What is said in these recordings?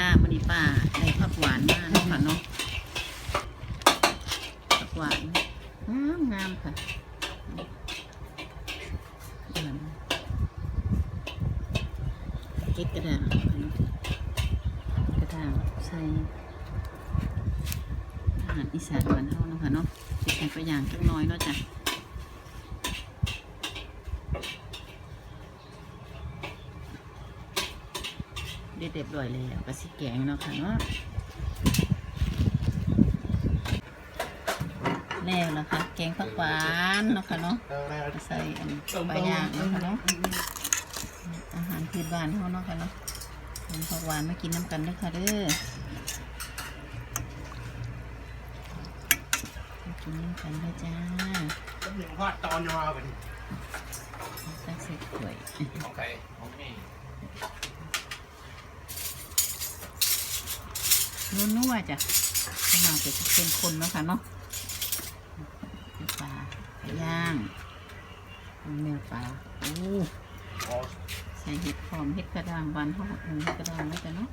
จ้ามันนี้ป้าได้ผักหวานมากเนาะค่ะเนาะผักหวานงามงามค่ะเก็ดกระดาษกระดาษใส่อาหารอีสานบ้านเฮานะค่ะเนาะใส่ไปอย่างจักน้อยเนาะจ้ะ เด็ดเรียบร้อยแล้วก็สิแกงเนาะค่ะเนาะแล้วนะคะแกงผักหวานเนาะค่ะเนาะใส่อันปลาย่างเนาะค่ะเนาะอาหารพื้นบ้านเขาเนาะค่ะเนาะแกงผักหวานมากินน้ำกันเด้อค่ะเด้อมากินน้ำกันเด้อจ้าก็มีพอดตอนยาวเป็นตักใส่ถ้วยของใครของนี่ นัวๆจ้ะข้าวหมาจะเป็นคนเนาะค่ะเนาะปลาย่างเนื้อปลาโอ้อ๋อใส่เห็ดหอมเห็ดกระด้างบานเขาเห็ดกระด้างแล้วจ้ะเนาะ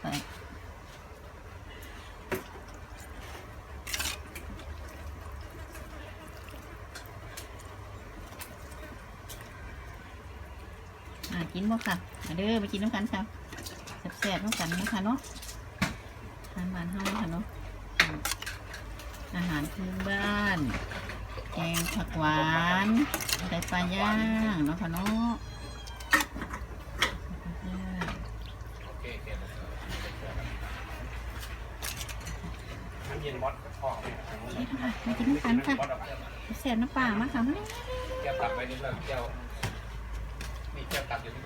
ไปอ่ากินบ่ค่ะมาเด้อมากินน้ำกันค่ะ แซ่บๆน้ำกันนะคะเนาะทานบ้านเฮาค่ะเนาะอาหารพื้นบ้านแกงผักหวานใส่ปลาย่างเนาะค่ะเนาะโอเย็นบอสพ่อเนี่ยมากินน้ำกันค่ะบอสเอาแก้วมาแซ่บน้ำปลามากค่ะมาแก้วตักไปนี่แล้วแก้วนี่แก้วตักอยู่นี่